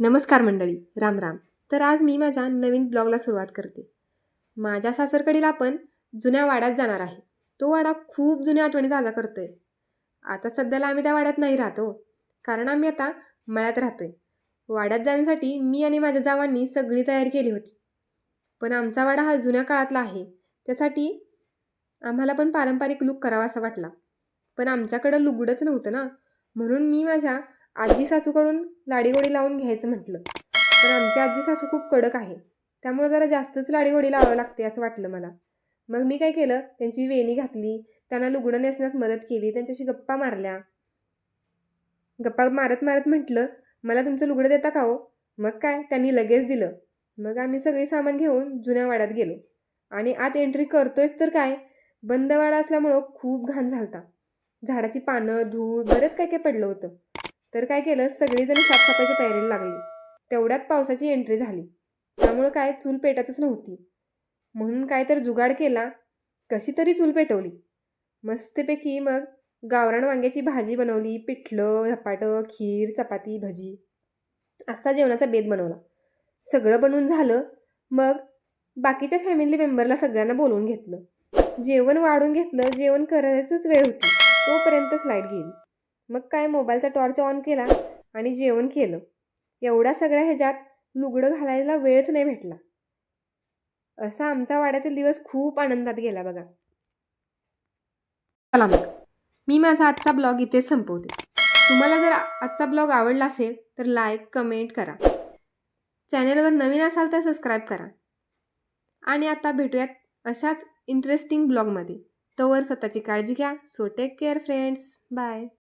नमस्कार मंडळी राम राम. तर आज मी माझ्या नवीन ब्लॉगला सुरुवात करते. माझ्या सासरकडील आपण जुन्या वाड्यात जाणार आहे. तो वाडा खूप जुन्या आठवणी ताजा आहे आता सध्याला आम्ही त्या वाड्यात नाही राहतो हो. कारण आम्ही आता मळ्यात राहतोय. वाड्यात जाण्यासाठी मी आणि माझ्या जावांनी सगळी तयारी केली होती. पण आमचा वाडा हा जुन्या काळातला आहे. त्यासाठी आम्हाला पण पारंपरिक लूक करावा असा वाटला. पण आमच्याकडं लुगडंच नव्हतं ना. म्हणून मी माझ्या आजी सासूकडून लाडीगोडी लावून घ्यायचं म्हटलं. तर आमची आजी सासू खूप कडक आहे. त्यामुळे जरा जास्तच लाडीगोडी लावावं लागते असं वाटलं मला. मग मी काय केलं? त्यांची वेणी घातली. त्यांना लुगडं नेसण्यास मदत केली. त्यांच्याशी गप्पा मारल्या. गप्पा मारत मारत म्हटलं मला तुमचं लुगडं देता का हो? मग काय? त्यांनी लगेच दिलं. मग आम्ही सगळी सामान घेऊन जुन्या वाड्यात गेलो. आणि आत एंट्री करतोयच तर काय? बंद वाडा असल्यामुळं खूप घाण झालता. झाडाची पानं धूळ बरंच काय काय पडलं होतं. तर काय केलं सगळीजण साफसफाईच्या तयारीला लागली. तेवढ्यात पावसाची एंट्री झाली. त्यामुळं काय चूल पेटातच नव्हती. म्हणून काय तर जुगाड केला कशी तरी चूल पेटवली. मस्तपैकी मग गावरान वांग्याची भाजी बनवली पिठलं झपाटं खीर चपाती भजी असा जेवणाचा बेत बनवला. सगळं बनवून झालं मग बाकीच्या फॅमिली मेंबरला सगळ्यांना बोलवून घेतलं. जेवण वाढून घेतलं जेवण करायचंच वेळ होती. तोपर्यंतच लाइट गेली. मग काय मोबाईलचा टॉर्च ऑन केला आणि जेवण केलं. एवढ्या सगळ्या ह्याच्यात लुगडं घालायला वेळच नाही भेटला. असा आमचा वाड्यातील दिवस खूप आनंदात गेला बघा. चला मग. मी माझा आजचा ब्लॉग इथेच संपवते. तुम्हाला जर आजचा ब्लॉग आवडला असेल तर लाईक कमेंट करा. चॅनलवर नवीन असाल तर सबस्क्राईब करा. आणि आता भेटूयात अशाच इंटरेस्टिंग ब्लॉगमध्ये. तोवर स्वतःची काळजी घ्या. So take care friends bye